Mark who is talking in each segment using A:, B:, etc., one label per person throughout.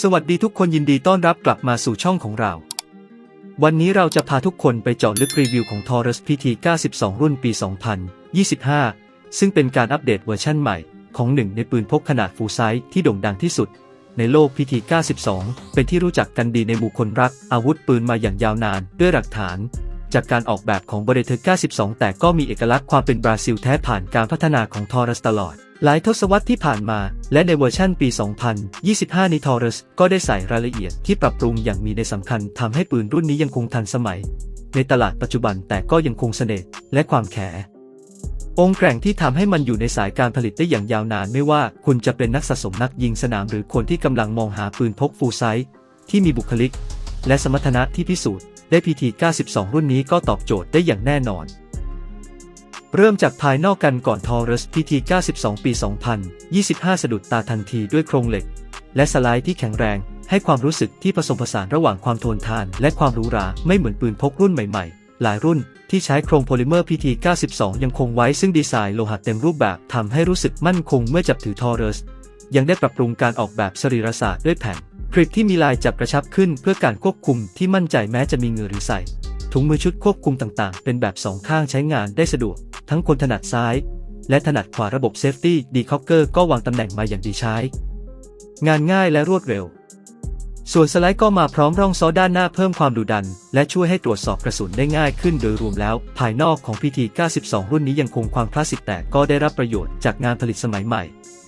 A: สวัสดีทุกคนยินดีต้อนรับกลับมาสู่ช่องของเรา วันนี้เราจะพาทุกคนไปเจาะลึกรีวิวของ Taurus PT 92 รุ่นปี 2025 ซึ่งเป็นการอัปเดตเวอร์ชั่นใหม่ ของหนึ่งในปืนพกขนาดฟูลไซส์ที่โด่งดังที่สุด ในโลก PT 92 เป็นที่รู้จักกันดีในหมู่คนรักอาวุธปืนมาอย่างยาวนานด้วยหลักฐาน จากการออกแบบของบริเทอร์92 แต่ก็มีเอกลักษณ์ความเป็นบราซิลแท้ผ่านการพัฒนาของ Taurus ตลอด หลายทศวรรษที่ผ่านมา และในเวอร์ชั่นปี 2025ใน Taurus ก็ได้ใส่รายละเอียดที่ปรับปรุงอย่างมีในสำคัญทำให้ปืนรุ่นนี้ยังคงทันสมัย ในตลาดปัจจุบันแต่ก็ยังคงเสน่ห์และความแข็งองค์แกร่งที่ทำให้มันอยู่ในสายการผลิตได้อย่างยาวนานไม่ว่าคุณจะเป็นนักสะสมนักยิงสนามหรือคนที่กำลังมองหาปืนพกฟูลไซส์ที่มีบุคลิก และสมรรถนะที่พิสูจน์ ได้ PT 92 รุ่นนี้ก็ตอบโจทย์ได้อย่างแน่นอน เริ่มจากภายนอกกันก่อน Taurus PT 92 ปี 2025 สะดุดตาทันทีด้วยโครงเหล็ก และสไลด์ที่แข็งแรงให้ความรู้สึกที่ผสมผสานระหว่างความทนทานและความหรูหราไม่เหมือนปืนพกรุ่นใหม่ๆ หลายรุ่นที่ใช้โครงโพลิเมอร์ PT 92 ยังคงไว้ซึ่งดีไซน์โลหะเต็มรูปแบบทำให้รู้สึกมั่นคงเมื่อจับถือ Taurus ยังได้ปรับปรุงการออกแบบสรีรศาสตร์ด้วยแผ่น กริปที่มีลายจับกระชับขึ้นเพื่อการควบคุมที่มั่นใจแม้จะมีเงื่อหรือใส่ ถุงมือชุดควบคุมต่างๆ เป็นแบบสองข้างใช้งานได้สะดวก ทั้งคนถนัดซ้าย และถนัดขวาระบบเซฟตี้ดีคอกเกอร์ก็วางตำแหน่งมาอย่างดีใช้ งานง่ายและรวดเร็ว ส่วนสไลด์ก็มาพร้อมร่องซอด้านหน้าเพิ่มความดุดัน และช่วยให้ตรวจสอบกระสุนได้ง่ายขึ้นโดยรวมแล้ว ภายนอกของ PT 92 รุ่นนี้ยังคงความคลาสสิกแต่ก็ได้รับประโยชน์จากงานผลิตสมัยใหม่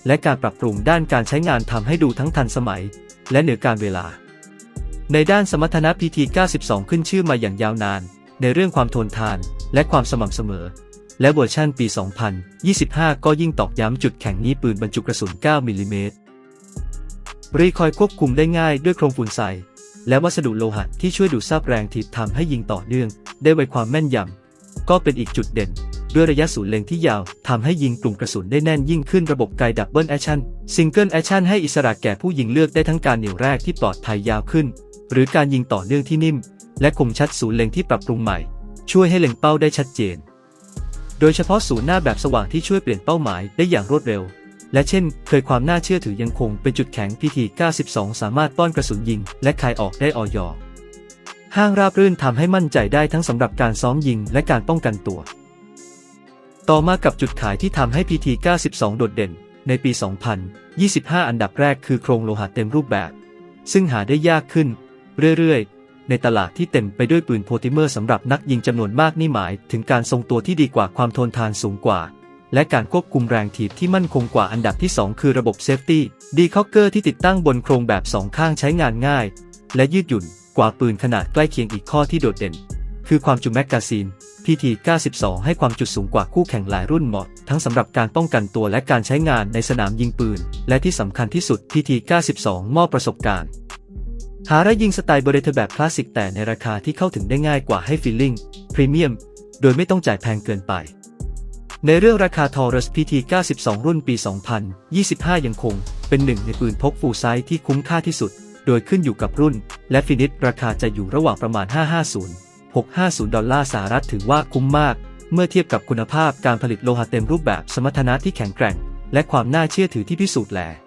A: และการปรับปรุงด้านการใช้งานทำให้ดูทั้งทันสมัย และเหนือการเวลา ในด้านสมรรถนะ PT 92 ขึ้นชื่อมาอย่างยาวนาน ในเรื่องความทนทานและความสม่ำเสมอ และเวอร์ชันปี 2025 ก็ยิ่งตอกย้ำจุดแข็งนี้ปืนบรรจุกระสุน 9 มิลลิเมตรรีคอยควบคุมได้ง่ายด้วยโครงฝุ่นใสและวัสดุโลหะที่ช่วยดูดซับแรงถีบทำให้ยิงต่อเนื่อง ได้ไวความแม่นยำก็เป็นอีกจุดเด่น ด้วยระยะศูนย์เล็งที่ยาวทำให้ยิงกลุ่มกระสุนได้แน่นยิ่งขึ้นระบบไกดับเบิลแอคชั่นซิงเกิลแอคชั่นให้อิสระแก่ผู้ยิงเลือกได้ทั้งการเหนี่ยวแรกที่ปลอดภัยยาวขึ้น หรือการยิงต่อเนื่องที่นิ่ม และคมชัดศูนย์เล็งที่ปรับปรุงใหม่ ช่วยให้เล็งเป้าได้ชัดเจน โดยเฉพาะศูนย์หน้าแบบสว่างที่ช่วยเปลี่ยนเป้าหมายได้อย่างรวดเร็ว และเช่น เคยความน่าเชื่อถือยังคงเป็นจุดแข็ง PT 92 สามารถป้อนกระสุนยิง และคายออกได้ออยห้างราบรื่นทำให้มั่นใจได้ทั้งสำหรับการซ้อมยิงและการป้องกันตัว ต่อมากับจุดขายที่ทำให้ PT 92 โดดเด่น ในปี 2025 อันดับแรกคือโครงโลหะเต็มรูปแบบ ซึ่งหาได้ยากขึ้น เรื่อยๆ ในตลาดที่เต็มไปด้วยปืนโพลิเมอร์สำหรับนักยิงจำนวนมากนี่หมาย ถึงการทรงตัวที่ดีกว่าความทนทานสูงกว่า และการควบคุมแรงถีบที่มั่นคงกว่าอันดับที่ 2 คือระบบเซฟตี้ดีคอกเกอร์ที่ติดตั้งบนโครงแบบสองข้างใช้งานง่าย และยืดหยุ่นกว่าปืนขนาดใกล้เคียงอีกข้อที่โดดเด่น คือความจุแมกกาซีน PT 92 ให้ความจุสูงกว่าคู่แข่งหลายรุ่นเหมาะ ทั้งสำหรับการป้องกันตัวและการใช้งานในสนามยิงปืน และที่สำคัญที่สุด PT 92 มอบประสบการณ์ หาระยิงสไตล์เบรเทแบบคลาสสิกแต่ในราคาที่เข้าถึงได้ง่ายกว่าให้ฟีลลิ่งพรีเมียมโดยไม่ต้องจ่ายแพงเกินไป ในเรื่องราคา Taurus PT 92 รุ่นปี 2025 ยังคง เป็นหนึ่งในปืนพกฟูลไซส์ที่คุ้มค่าที่สุด โดยขึ้นอยู่กับรุ่น และฟินิชราคาจะอยู่ระหว่างประมาณ 550 650 ดอลลาร์สหรัฐถือว่าคุ้มมาก เมื่อเทียบกับคุณภาพการผลิตโลหะเต็มรูปแบบสมรรถนะที่แข็งแกร่ง และความน่าเชื่อถือที่พิสูจน์แล้ว